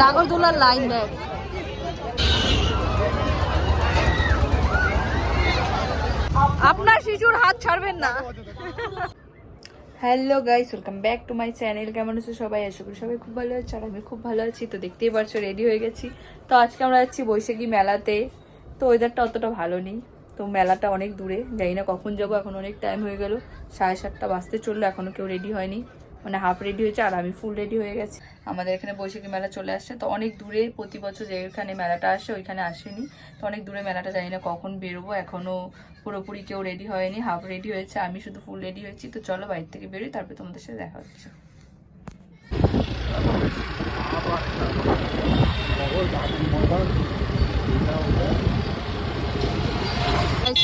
নাগরদোলার line দেখ আপনার শিশুর হাত ছাড়বেন না। Hello guys welcome back to my channel কেমন আছো সবাই? আশা করি সবাই খুব ভালো আছে, আর আমি খুব ভালো আছি। তো দেখতেই পারছ রেডি হয়ে গেছি। তো আজকে আমরা যাচ্ছি বৈশাখী মেলাতে। তো ওয়েদারটা অতটা ভালো নেই। তো মেলাটা অনেক দূরে। জানি না কখন যাব, এখন অনেক টাইম হয়ে গেল। সাড়ে সাতটা বাজতে চলল এখনও কেউ রেডি হয়নি। মানে হাফ রেডি হয়েছে আর আমি ফুল রেডি হয়ে গেছি। আমাদের এখানে বৈশাখী মেলা চলে আসছে। তো অনেক দূরে প্রতি বছর যেখানে মেলাটা আসে, ওইখানে আসেনি। তো অনেক দূরে মেলাটা জানি না কখন বেরোবো। এখনও পুরোপুরি কেউ রেডি হয়নি হাফ রেডি হয়েছে। আমি শুধু ফুল রেডি হয়েছি। তো চলো বাইরে থেকে বেরোই, তারপরে তোমাদের সাথে দেখা হচ্ছে।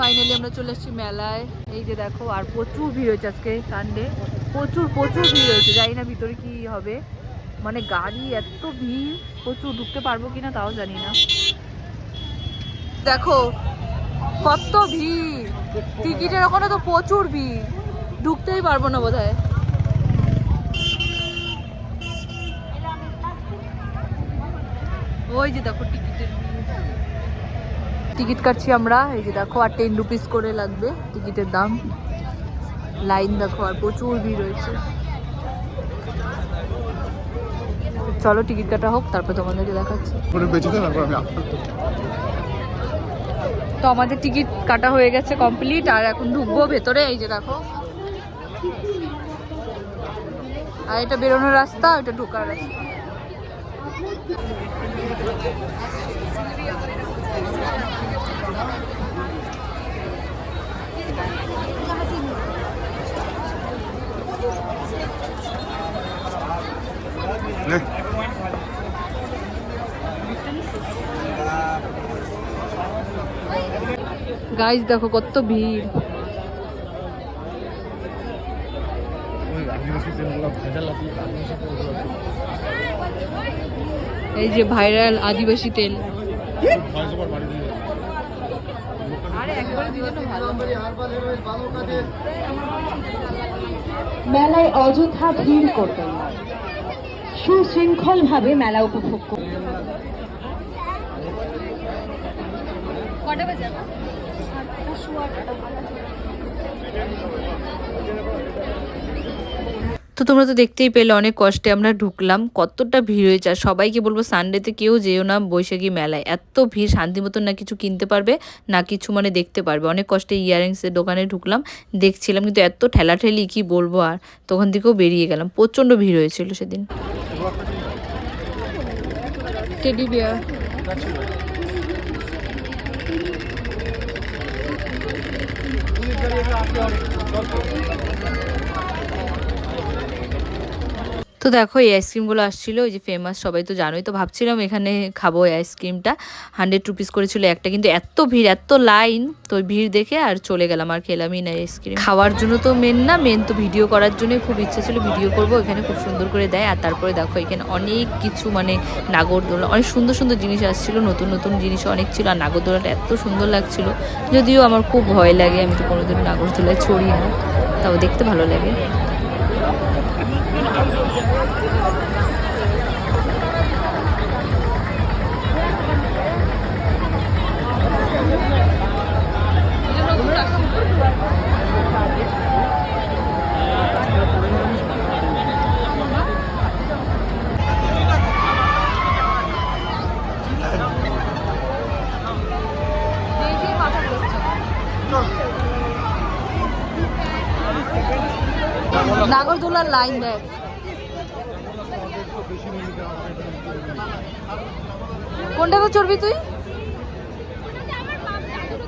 ফাইনালি আমরা চলে এসেছি মেলায়। এই যে দেখো, আর প্রচুর ভিড় হয়েছে আজকে সানডে প্রচুর প্রচুর ভিড় হয়েছে জানি না ভিতরে কি হবে। মানে গাড়ি, এত ভিড়। প্রচুর, ঢুকতে পারব কিনা তাও জানি না। দেখো, কত ভিড়। টিকিটের ওখানে তো প্রচুর ভিড়। ঢুকতেই পারব না বোধহয়। ওই যে দেখো টিকিটের টিকিট কাটছি আমরা। এই যে দেখো, আর টেন রুপিস করে লাগবে টিকিটের দাম। লাইন দেখো আর প্রচুর ভিড় রয়েছে। চলো টিকিট কাটা হোক তারপর তোমাদেরকে দেখাচ্ছি। তো আমাদের টিকিট কাটা হয়ে গেছে কমপ্লিট আর এখন ঢুকবো ভেতরে এই যে দেখো। আর এটা বেরোনোর রাস্তা ওইটা ঢোকার রাস্তা। নে। গাইজ দেখো কত ভিড়। এই যে ভাইরাল আদিবাসী তেল। আরে একবারে দিলে তো ভালো। মেলায় অযথা ভিড় করতেন না। সুশৃঙ্খলভাবে মেলা উপভোগ করতেন কটা বাজে তো তোমরা তো দেখতেই পেলে অনেক কষ্টে আমরা ঢুকলাম। কতটা ভিড় হয়েছে আর সবাইকে বলব সানডেতে কেউ যেও না বৈশাখী মেলায়। এত ভিড়, শান্তি মতন না কিছু কিনতে পারবে, না কিছু মানে দেখতে পারবে। অনেক কষ্টে ইয়াররিংসের দোকানে ঢুকলাম, দেখছিলাম কিন্তু এত ঠেলাঠেলি কি বলব আর, তখন থেকেও বেরিয়ে গেলাম। প্রচণ্ড ভিড় হয়েছিল সেদিন। টেডি তো দেখো, এই আইসক্রিমগুলো আসছিল, ওই যে ফেমাস সবাই তো জানোই তো, ভাবছিলাম এখানে খাব এই আইসক্রিমটা হান্ড্রেড রুপিস করেছিল একটা, কিন্তু এত ভিড়, এত লাইন তো ভিড় দেখে আর চলে গেলাম, আর খেলামই না আইসক্রিম খাওয়ার জন্য তো মেন না মেন তো ভিডিও করার জন্য খুব ইচ্ছে ছিল ভিডিও করব এখানে খুব সুন্দর করে দেয়, আর তারপরে দেখো, এখানে অনেক কিছু মানে নাগরদোলা অনেক সুন্দর সুন্দর জিনিস আসছিল, নতুন নতুন জিনিস অনেক ছিল, আর নাগরদোলাটা এত সুন্দর লাগছিল। যদিও আমার খুব ভয় লাগে, আমি তো কোনোদিন নাগরদোলায় চড়ি না, তাও দেখতে ভালো লাগে। নাগরদোলার লাইন দেখ কোনটাতে চড়বি তুই?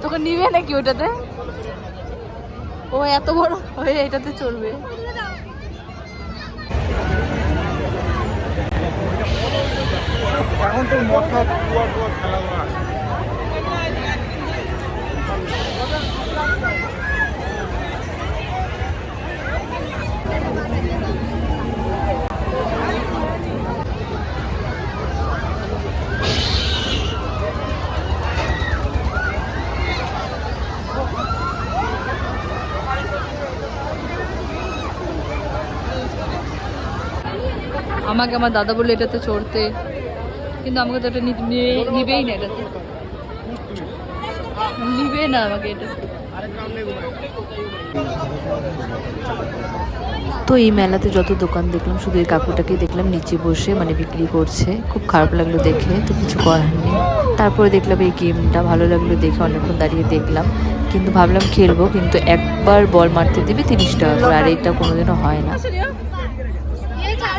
তোকে নিবে নাকি ওটাতে ও এত বড় হয়ে এটাতে চড়বে। এখন তো টুয়া টুয়া আমাকে আমার দাদা বলল এটাতে চড়তে। কিন্তু আমাকে তো এটা নিবেই না এটাতে। নিবে না আমাকে এটা। তো এই মেলাতে যত দোকান দেখলাম, শুধু এই কাকুটাকে দেখলাম, নিচে বসে মানে বিক্রি করছে। খুব খারাপ লাগল দেখে, তো কিছু করার নেই। তারপরে দেখলাম এই গেমটা, ভালো লাগল দেখে অনেকক্ষণ দাঁড়িয়ে দেখলাম। কিন্তু ভাবলাম খেলব, কিন্তু একবার বল মারতে দেবে তিরিশ টাকা করে, আর এটা কোনোদিনও হয় না।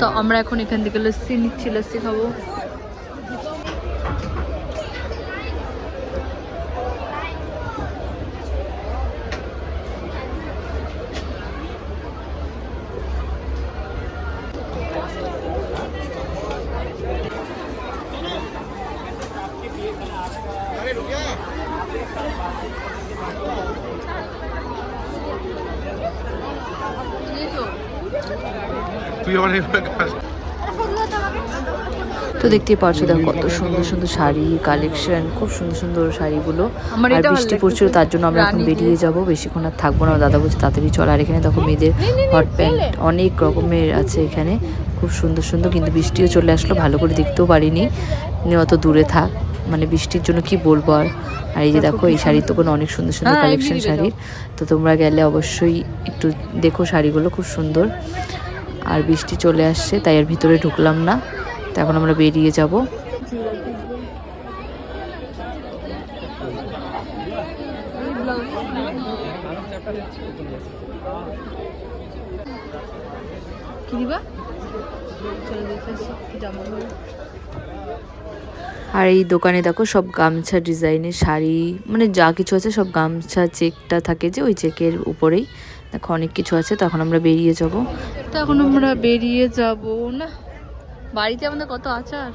তো আমরা এখন এখান থেকে লস্যি নিচ্ছি লস্যি খাব। তুই তো দেখতেই পাচ্ছ দেখো কত সুন্দর সুন্দর শাড়ি কালেকশন খুব সুন্দর সুন্দর শাড়িগুলো। আর বৃষ্টি। পড়ছিল তার জন্য আমরা এখন বেরিয়ে যাব। বেশিক্ষণ আর থাকব না দাদা বলছে তাড়াতাড়ি চল। আর এখানে দেখো মেয়েদের হট প্যান্ট অনেক রকমের আছে এখানে। খুব সুন্দর সুন্দর কিন্তু বৃষ্টিও চলে আসলো ভালো করে দেখতেও পারিনি। অত দূরে থাক। মানে বৃষ্টির জন্য কি বলব আর? আর এই যে দেখো এই শাড়ির তো কোনো অনেক সুন্দর সুন্দর হ্যাঁ, কালেকশন শাড়ির। তো তোমরা গেলে অবশ্যই একটু দেখো শাড়িগুলো খুব সুন্দর। আর বৃষ্টি চলে আসছে তাই আর ভিতরে ঢুকলাম না। তো এখন আমরা বেরিয়ে যাব। আর এই দোকানে দেখো সব গামছা ডিজাইনের শাড়ি মানে যা কিছু আছে সব গামছা চেকটা থাকে যে ওই চেকের উপরেই। দেখো অনেক কিছু আছে তখন আমরা বেরিয়ে যাব। তখন আমরা বেরিয়ে যাব না। বাড়িতে আমাদের কত আচার?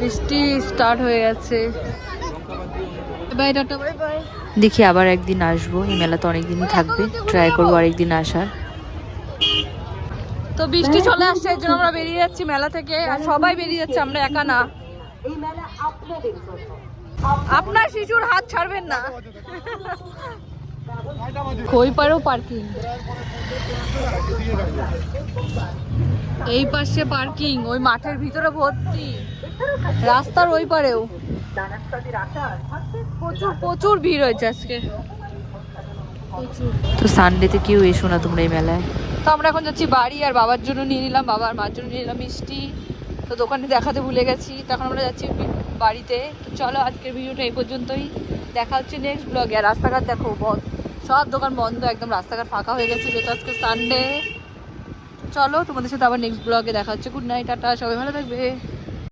বৃষ্টি স্টার্ট হয়ে গেছে। দেখি আবার একদিন আসব এই মেলা তো অনেকদিনই থাকবে ট্রাই করব আরেকদিন আসার। তো বৃষ্টি চলে আসছে এর জন্য আমরা বেরিয়ে যাচ্ছি মেলা থেকে আর সবাই বেরিয়ে যাচ্ছে আমরা একা না। আপনার শিশুর হাত ছাড়বেন না। কই পারেও পার্কিং এই পাশে পার্কিং ওই মাঠের ভিতরে ভর্তি। রাস্তার ওই পারেও। প্রচুর প্রচুর ভিড় হয়েছে আজকে। প্রচুর তো সানডেতে কেউ এসো না তোমরা এই মেলায়। তো আমরা এখন যাচ্ছি বাড়ি আর বাবার জন্য নিয়ে নিলাম বাবার মার জন্য নিয়ে নিলাম মিষ্টি। তো দোকানে দেখাতে ভুলে গেছি। তখন আমরা যাচ্ছি বাড়িতে। তো চলো আজকের ভিডিওটা এই পর্যন্তই। দেখা হচ্ছে নেক্সট ব্লগে আর রাস্তাঘাট দেখো, বন্ধ। সব দোকান বন্ধ, একদম রাস্তাঘাট ফাঁকা হয়ে গেছে। যেহেতু আজকে সানডে চলো তোমাদের সাথে আবার নেক্সট ব্লগে দেখা হচ্ছে। Good night tata. সবাই ভালো থাকবে।